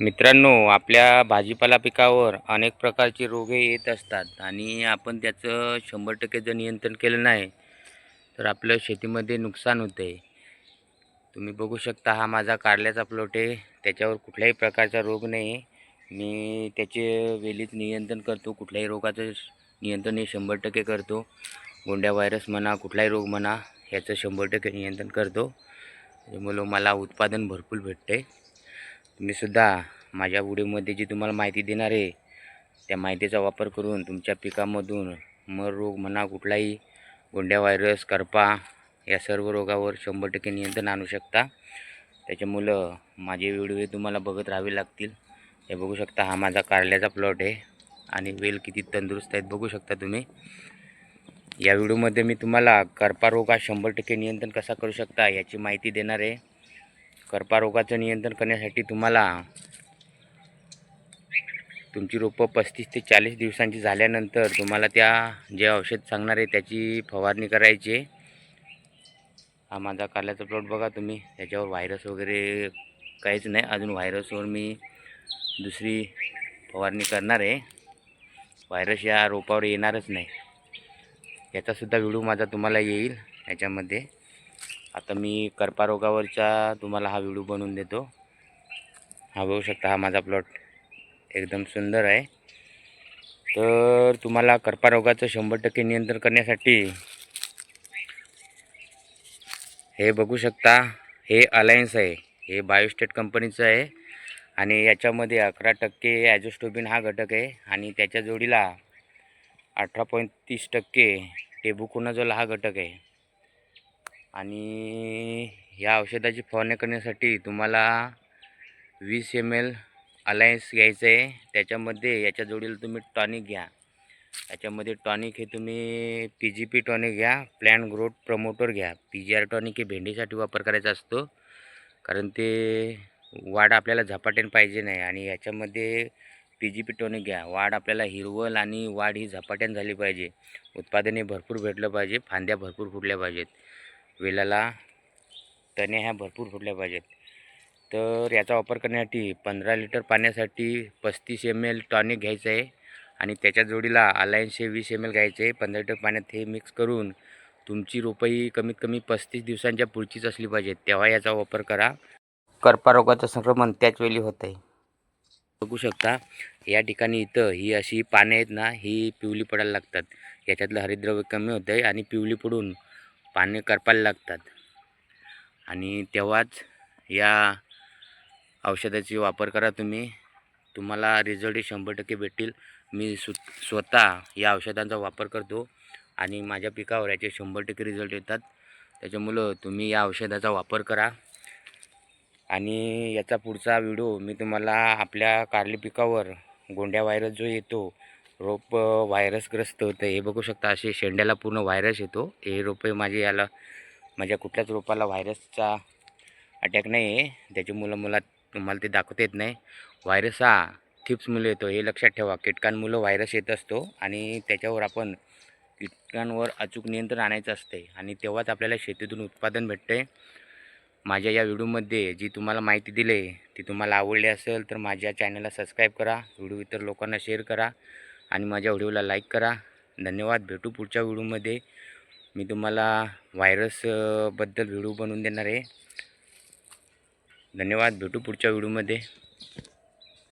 मित्रांनो आपल्या भाजीपाला पिकावर अनेक प्रकारचे रोग येत असतात आणि आपण त्याचं शंभर टक्के जर नियंत्रण केलं नाही तर आपलं शेतीमध्ये नुकसान होतं. आहे तुम्ही बघू शकता हा माझा कारल्याचा प्लॉट आहे. त्याच्यावर कुठल्याही प्रकारचा रोग नाही. आहे मी त्याचे वेलीत नियंत्रण करतो कुठल्याही रोगाचं नियंत्रण हे शंभर टक्के करतो. गोंड्या व्हायरस म्हणा कुठलाही रोग म्हणा ह्याचं शंभर टक्के नियंत्रण करतो. त्यामुळं मला उत्पादन भरपूर भेटते तुम्हीसुद्धा माझ्या व्हिडिओमध्ये जी तुम्हाला माहिती देणार आहे त्या माहितीचा वापर करून तुमच्या पिकामधून मर रोग म्हणा कुठलाही गोंड्या व्हायरस करपा या सर्व रोगावर शंभर टक्के नियंत्रण आणू शकता. त्याच्यामुळं माझे व्हिडिओ तुम्हाला बघत राहावे लागतील. हे बघू शकता हा माझा कारल्याचा प्लॉट आहे आणि वेल किती तंदुरुस्त आहेत बघू शकता तुम्ही. या व्हिडिओमध्ये मी तुम्हाला करपा रोग हा शंभर टक्के नियंत्रण कसा करू शकता याची माहिती देणार आहे. कर्पारोगाचं नियंत्रण करण्यासाठी तुम्हाला तुमची रोपं पस्तीस ते चाळीस दिवसांची झाल्यानंतर तुम्हाला त्या जे औषध सांगणार आहे त्याची फवारणी करायची आहे. हा माझा कारल्याचा प्लॉट बघा तुम्ही त्याच्यावर व्हायरस वगैरे काहीच नाही. अजून व्हायरसवर मी दुसरी फवारणी करणार आहे. व्हायरस या रोपावर येणारच नाही. याचासुद्धा व्हिडिओ माझा तुम्हाला येईल याच्यामध्ये. आता मी कर्पारोगावरचा तुम्हाला हा व्हिडिओ बनवून देतो. हा बघू शकता हा माझा प्लॉट एकदम सुंदर आहे. तर तुम्हाला कर्पारोगाचं शंभर टक्के नियंत्रण करण्यासाठी हे बघू शकता हे अलायन्स आहे. हे बायोस्टेट कंपनीचं आहे. आणि याच्यामध्ये अकरा टक्के ॲजोस्टोबिन हा घटक आहे. आणि त्याच्या जोडीला अठरा पॉईंट तीस टक्के टेबुकोनाजोल हा घटक आहे. आणि या औषधाची फवारणी करण्यासाठी तुम्हाला वीस एम एल अलायन्स घ्यायचं आहे. त्याच्यामध्ये याच्या जोडीला तुम्ही टॉनिक घ्या. याच्यामध्ये टॉनिक हे तुम्ही पी जी पी टॉनिक घ्या. प्लॅन ग्रोथ प्रमोटर घ्या. पी जी आर टॉनिक हे भेंडीसाठी वापर करायचा असतो. कारण ते वाढ आपल्याला झपाट्याने पाहिजे नाही. आणि याच्यामध्ये पी जी पी टॉनिक घ्या. वाढ आपल्याला हिरवल आणि वाढ ही झपाट्याने झाली पाहिजे. उत्पादने भरपूर भेटलं पाहिजे. फांद्या भरपूर फुटल्या पाहिजेत. वेलाला तणे ह्या भरपूर फुटल्या पाहिजेत. तर याचा वापर करण्यासाठी पंधरा लिटर पाण्यासाठी पस्तीस एम एल टॉनिक घ्यायचं आहे आणि त्याच्या जोडीला अलायन्सचे वीस एम एल घ्यायचं आहे. पंधरा लिटर पाण्यात हे मिक्स करून तुमची रोपं ही कमीत कमी पस्तीस दिवसांच्या पुढचीच असली पाहिजे तेव्हा याचा वापर करा. कर्पारोगाचं संक्रमण त्याच वेळी होत आहे. बघू शकता या ठिकाणी इथं ही अशी पाने आहेत ना ही पिवली पडायला लागतात. याच्यातलं हरिद्रव्य कमी होतं आहे आणि पिवली पडून पाने करपायला लागतात. आणि तेव्हाच या औषधाची वापर करा तुम्ही. तुम्हाला रिझल्ट हे शंभर टक्के भेटतील. मी सु स्वतः या औषधांचा वापर करतो आणि माझ्या पिकावर याचे शंभर टक्के रिझल्ट येतात. त्याच्यामुळं तुम्ही या औषधाचा वापर करा. आणि याचा पुढचा व्हिडिओ मी तुम्हाला आपल्या कारली पिकावर गोंड्या व्हायरस जो येतो रोप व्हायरसग्रस्त होतं हे बघू शकता असे शेंड्याला पूर्ण व्हायरस येतो. हे रोपे माझे याला माझ्या कुठल्याच रोपाला व्हायरसचा अटॅक नाही आहे त्याच्यामुळं मला तुम्हाला ते दाखवता येत नाही. व्हायरस हा थिप्समुळे येतो. हे लक्षात ठेवा. कीटकांमुळं व्हायरस येत असतो आणि त्याच्यावर आपण कीटकांवर अचूक नियंत्रण आणायचं असते आणि तेव्हाच आपल्याला शेतीतून उत्पादन भेटते माझ्या या व्हिडिओमध्ये जी तुम्हाला माहिती दिली ती तुम्हाला आवडली असेल तर माझ्या चॅनलला सबस्क्राईब करा. व्हिडिओ इतर लोकांना शेअर करा. आणि माझ्या व्हिडिओला लाईक करा. धन्यवाद. भेटू पुढच्या व्हिडिओमध्ये. मी तुम्हाला व्हायरसबद्दल व्हिडिओ बनवून देणार आहे. धन्यवाद. भेटू पुढच्या व्हिडिओमध्ये.